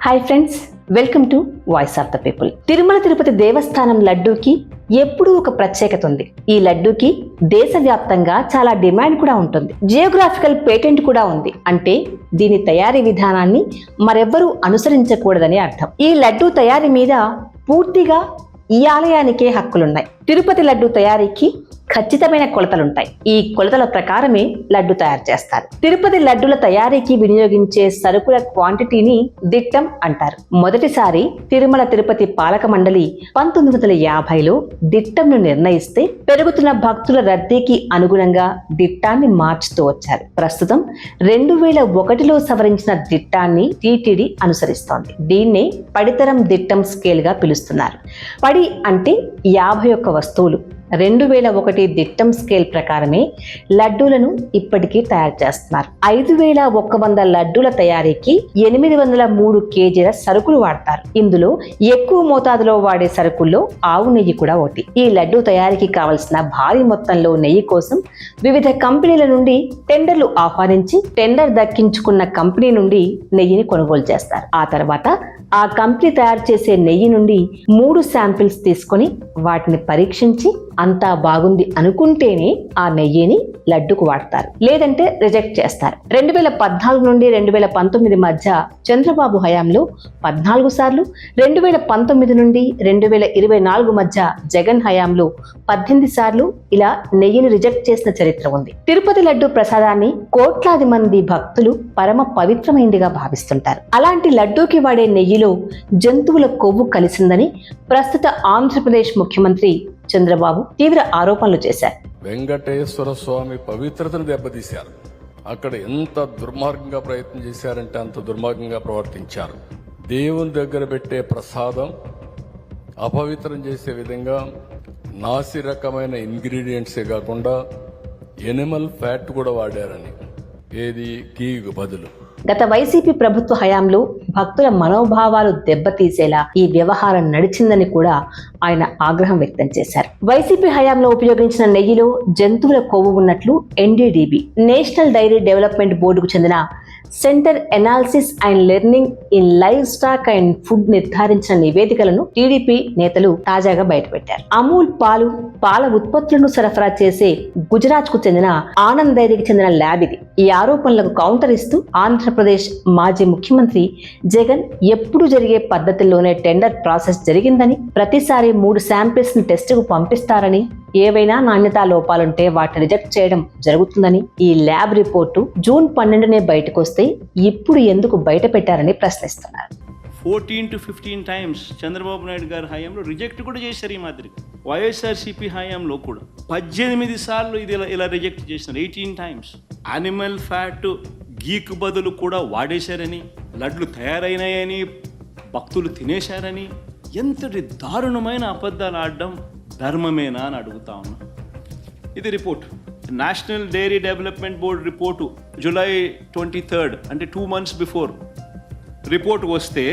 Hi friends welcome to voice of the people Tirumala Tirupati Devasthanam లడ్డూకి ఎప్పుడూ ఒక ప్రత్యేకత ఉంది. ఈ లడ్డూకి దేశవ్యాప్తంగా చాలా డిమాండ్ కూడా ఉంటుంది. జియోగ్రాఫికల్ పేటెంట్ కూడా ఉంది. అంటే దీని తయారీ విధానాన్ని మరెవ్వరూ అనుసరించకూడదని అర్థం. ఈ లడ్డూ తయారీ మీద పూర్తిగా ఈ ఆలయానికే హక్కులున్నాయి. తిరుపతి లడ్డు తయారీకి ఖచ్చితమైన కొలతలుంటాయి. ఈ కొలతల ప్రకారమే లడ్డు తయారు చేస్తారు. తిరుపతి లడ్డుల తయారీకి వినియోగించే సరుకుల క్వాంటిటీని దిట్టం అంటారు. మొదటిసారి తిరుమల తిరుపతి పాలక మండలి పంతొమ్మిది వందల యాభైలో దిట్టంను నిర్ణయిస్తే పెరుగుతున్న భక్తుల రద్దీకి అనుగుణంగా దిట్టాన్ని మార్చుతూ వచ్చారు. ప్రస్తుతం రెండు వేల ఒకటిలో సవరించిన దిట్టాన్ని టీటీడీ అనుసరిస్తోంది. దీన్నే పడితరం దిట్టం స్కేల్గా పిలుస్తున్నారు. పడి అంటే యాభై ఒక్క వస్తువులు. రెండు వేల ఒకటి దిట్టం స్కేల్ ప్రకారమే లడ్డూలను ఇప్పటికీ తయారు చేస్తున్నారు. ఐదు వేల ఒక్క వంద లడ్డూల తయారీకి ఎనిమిది వందల మూడు కేజీల సరుకులు వాడతారు. ఇందులో ఎక్కువ మోతాదులో వాడే సరుకుల్లో ఆవు నెయ్యి కూడా ఒకటి. ఈ లడ్డూ తయారీకి కావలసిన భారీ మొత్తంలో నెయ్యి కోసం వివిధ కంపెనీల నుండి టెండర్లు ఆహ్వానించి టెండర్ దక్కించుకున్న కంపెనీ నుండి నెయ్యిని కొనుగోలు చేస్తారు. ఆ తర్వాత ఆ కంపెనీ తయారు చేసే నెయ్యి నుండి మూడు శాంపిల్స్ తీసుకొని వాటిని పరీక్షించి అంతా బాగుంది అనుకుంటేనే ఆ నెయ్యిని లడ్డుకు వాడతారు. లేదంటే రిజెక్ట్ చేస్తారు. రెండు వేల పద్నాలుగు నుండి రెండు వేల పంతొమ్మిది మధ్య చంద్రబాబు హయాంలో పద్నాలుగు సార్లు రెండు వేల పంతొమ్మిది నుండి రెండు వేల ఇరవై నాలుగు మధ్య జగన్ హయాంలో పద్దెనిమిది సార్లు ఇలా నెయ్యిని రిజెక్ట్ చేసిన చరిత్ర ఉంది. తిరుపతి లడ్డు ప్రసాదాన్ని కోట్లాది మంది భక్తులు పరమ పవిత్రమైందిగా భావిస్తుంటారు. అలాంటి లడ్డూకి వాడే నెయ్యిలో జంతువుల కొవ్వు కలిసిందని ప్రస్తుత ఆంధ్రప్రదేశ్ ముఖ్యమంత్రి చంద్రబాబు తీవ్ర ఆరోపణలు చేశారు. వెంకటేశ్వర స్వామి పవిత్రతను దెబ్బతీశారు. అక్కడ ఎంత దుర్మార్గంగా ప్రయత్నం చేశారంటే అంత దుర్మార్గంగా ప్రవర్తించారు. దేవుని దగ్గర పెట్టే ప్రసాదం అపవిత్రం చేసే విధంగా నాసి రకమైన ఇంగ్రీడియంట్సే కాకుండా ఎనిమల్ ఫ్యాట్ కూడా వాడారని. ఏది? గీకు బదులు. గత వైసీపీ ప్రభుత్వ హయాంలో భక్తుల మనోభావాలు దెబ్బతీసేలా ఈ వ్యవహారం నడిచిందని కూడా ఆయన ఆగ్రహం వ్యక్తం చేశారు. వైసీపీ హయాంలో ఉపయోగించిన నెయ్యిలో జంతువుల కొవ్వు ఉన్నట్లు ఎన్డీడీబీ నేషనల్ డైరీ డెవలప్మెంట్ బోర్డుకు చెందిన centre analysis and learning in live stock and food నిర్ధారించిన నివేదికలను టీడీపీ నేతలు తాజాగా బయటపెట్టారు. అమూల్ పాలు పాల ఉత్పత్తులను సరఫరా చేసే గుజరాత్కు చెందిన ఆనంద్ డైరీకి చెందిన ల్యాబ్ ఇది. ఈ ఆరోపణలకు కౌంటర్ ఇస్తూ ఆంధ్రప్రదేశ్ మాజీ ముఖ్యమంత్రి జగన్ ఎప్పుడు జరిగే పద్ధతిలోనే టెండర్ ప్రాసెస్ జరిగిందని ప్రతిసారి మూడు శాంపిల్స్ని టెస్ట్కు పంపిస్తారని ఏవైనా నాణ్యతా లోపాలుంటే వాటిని రిజెక్ట్ చేయడం జరుగుతుందని ఈ ల్యాబ్ రిపోర్టు జూన్ పన్నెండునే బయటకు వస్తే ఇప్పుడు ఎందుకు బయట పెట్టారని ప్రశ్నిస్తున్నారు. Fourteen to fifteen times Chandrababu Naidu గారి హయాంలో రిజెక్ట్ కూడా చేశారు ఈ మాదిరి వైఎస్ఆర్సీపీ హయాంలో కూడా పద్దెనిమిది సార్లు ఇది ఇలా ఇలా రిజెక్ట్ చేసినారు ఎయిటీన్ టైమ్స్. యానిమల్ ఫ్యాట్ గీక్ బదులు కూడా వాడేశారని లడ్లు తయారైనాయని భక్తులు తినేశారని ఎంతటి దారుణమైన అబద్ధాలు ఆడడం ధర్మమేనా అని అడుగుతా ఉన్నా. ఇది report. National dairy development board report July twenty third అంటే టూ మంత్స్ బిఫోర్ రిపోర్ట్ వస్తే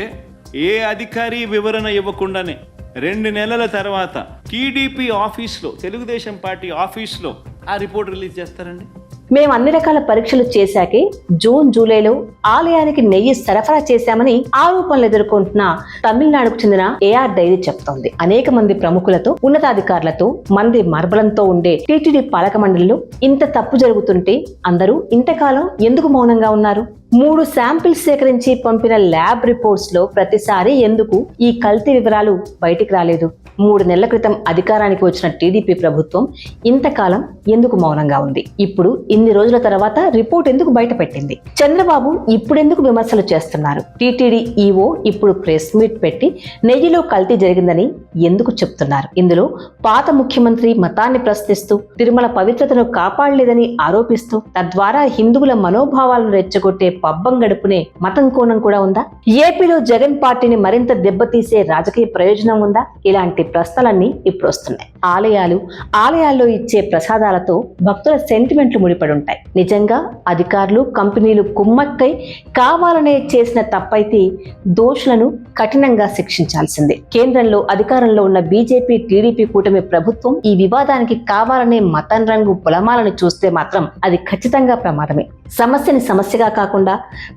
ఏ అధికారి వివరణ ఇవ్వకుండానే రెండు నెలల తర్వాత టీడీపీ ఆఫీస్లో తెలుగుదేశం పార్టీ ఆఫీస్లో ఆ రిపోర్ట్ రిలీజ్ చేస్తారండి? మేము అన్ని రకాల పరీక్షలు చేశాకే జూన్ జూలైలో ఆలయానికి నెయ్యి సరఫరా చేశామని ఆరోపణలు ఎదుర్కొంటున్న తమిళనాడుకు చెందిన ఏఆర్ డైరీ చెప్తోంది. అనేక మంది ప్రముఖులతో ఉన్నతాధికారులతో మంది మర్బలంతో ఉండే టీటీడీ పాలక మండలిలో ఇంత తప్పు జరుగుతుంటే అందరూ ఇంతకాలం ఎందుకు మౌనంగా ఉన్నారు? మూడు శాంపిల్స్ సేకరించి పంపిన ల్యాబ్ రిపోర్ట్స్లో ప్రతిసారి ఎందుకు ఈ కల్తీ వివరాలు బయటికి రాలేదు? మూడు నెలల క్రితం అధికారానికి వచ్చిన టీడీపీ ప్రభుత్వం ఇంతకాలం ఎందుకు మౌనంగా ఉంది? ఇప్పుడు ఇన్ని రోజుల తర్వాత రిపోర్ట్ ఎందుకు బయటపెట్టింది? చంద్రబాబు ఇప్పుడెందుకు విమర్శలు చేస్తున్నారు? టీటీడీ ఈఓ ఇప్పుడు ప్రెస్ మీట్ పెట్టి నెయ్యిలో కల్తీ జరిగిందని ఎందుకు చెప్తున్నారు? ఇందులో పాత ముఖ్యమంత్రి మతాన్ని ప్రశ్నిస్తూ తిరుమల పవిత్రతను కాపాడలేదని ఆరోపిస్తూ తద్వారా హిందువుల మనోభావాలను రెచ్చగొట్టే పబ్బం గడుపునే మతం కోణం కూడా ఉందా? ఏపీలో జగన్ పార్టీని మరింత దెబ్బతీసే రాజకీయ ప్రయోజనం ఉందా? ఇలాంటి ప్రశ్నలన్నీ ఇప్పుడు వస్తున్నాయి. ఆలయాలు ఆలయాల్లో ఇచ్చే ప్రసాదాలతో భక్తుల సెంటిమెంట్లు ముడిపడి ఉంటాయి నిజంగా అధికారులు కంపెనీలు కుమ్మక్కై కావాలనే చేసిన తప్పైతే దోషులను కఠినంగా శిక్షించాల్సిందే. కేంద్రంలో అధికారంలో ఉన్న బీజేపీ టీడీపీ కూటమి ప్రభుత్వం ఈ వివాదానికి కావాలనే మతం రంగు పొలమాలను చూస్తే మాత్రం అది ఖచ్చితంగా ప్రమాదమే. సమస్యని సమస్యగా కాకుండా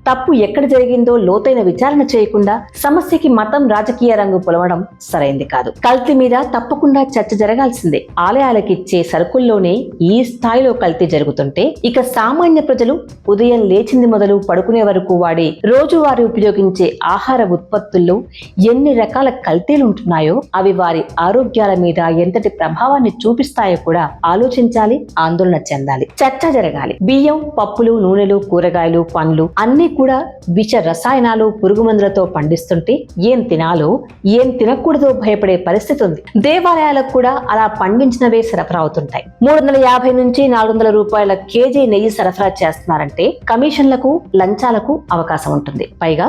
తప్పు ఎక్కడ జరిగిందో లోతైన విచారణ చేయకుండా సమస్యకి మతం రాజకీయ రంగు పొలవడం సరైంది కాదు. కల్తీ మీద తప్పకుండా చర్చ జరగాల్సిందే. ఆలయాలకిచ్చే సరుకుల్లోనే ఈ స్థాయిలో కల్తీ జరుగుతుంటే ఇక సామాన్య ప్రజలు ఉదయం లేచింది మొదలు పడుకునే వరకు వాడే రోజువారీ ఉపయోగించే ఆహార ఉత్పత్తుల్లో ఎన్ని రకాల కల్తీలు ఉంటున్నాయో అవి వారి ఆరోగ్యాల మీద ఎంతటి ప్రభావాన్ని చూపిస్తాయో కూడా ఆలోచించాలి ఆందోళన చెందాలి. చర్చ జరగాలి. బియ్యం పప్పులు నూనెలు కూరగాయలు పండ్లు అన్ని కూడా విష రసాయనాలు పురుగు మందులతో పండిస్తుంటే ఏం తినాలో ఏం తినకూడదో భయపడే పరిస్థితి ఉంది. దేవాలయాలకు కూడా అలా పండించినవే సరఫరా అవుతుంటాయి. మూడు వందల యాభై నుంచి నాలుగు వందల రూపాయల కేజీ నెయ్యి సరఫరా చేస్తున్నారంటే కమిషన్లకు లంచాలకు అవకాశం ఉంటుంది. పైగా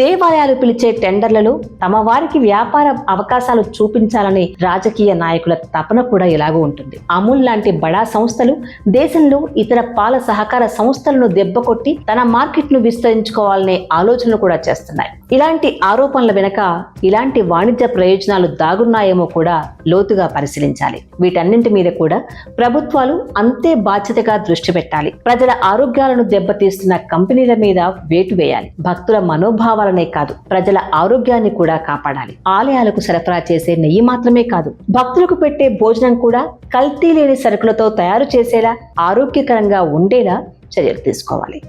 దేవాలయాలు పిలిచే టెండర్లలో తమ వారికి వ్యాపార అవకాశాలు చూపించాలనే రాజకీయ నాయకుల తపన కూడా ఇలాగూ ఉంటుంది. అమూల్ లాంటి బడా సంస్థలు దేశంలో ఇతర పాల సహకార సంస్థలను దెబ్బకొట్టి తన మార్కెట్ను విస్తరించుకోవాలనే ఆలోచనలు కూడా చేస్తున్నాయి. ఇలాంటి ఆరోపణల వెనక ఇలాంటి వాణిజ్య ప్రయోజనాలు దాగున్నాయేమో కూడా లోతుగా పరిశీలించాలి. వీటన్నింటి మీద కూడా ప్రభుత్వాలు అంతే బాధ్యతగా దృష్టి పెట్టాలి. ప్రజల ఆరోగ్యాలను దెబ్బతీస్తున్న కంపెనీల మీద వేటు వేయాలి. భక్తుల మనోభావాలనే కాదు ప్రజల ఆరోగ్యాన్ని కూడా కాపాడాలి. ఆలయాలకు సరఫరా చేసే నెయ్యి మాత్రమే కాదు భక్తులకు పెట్టే భోజనం కూడా కల్తీ లేని సరుకులతో తయారు చేసేలా ఆరోగ్యకరంగా ఉండేలా చర్యలు తీసుకోవాలి.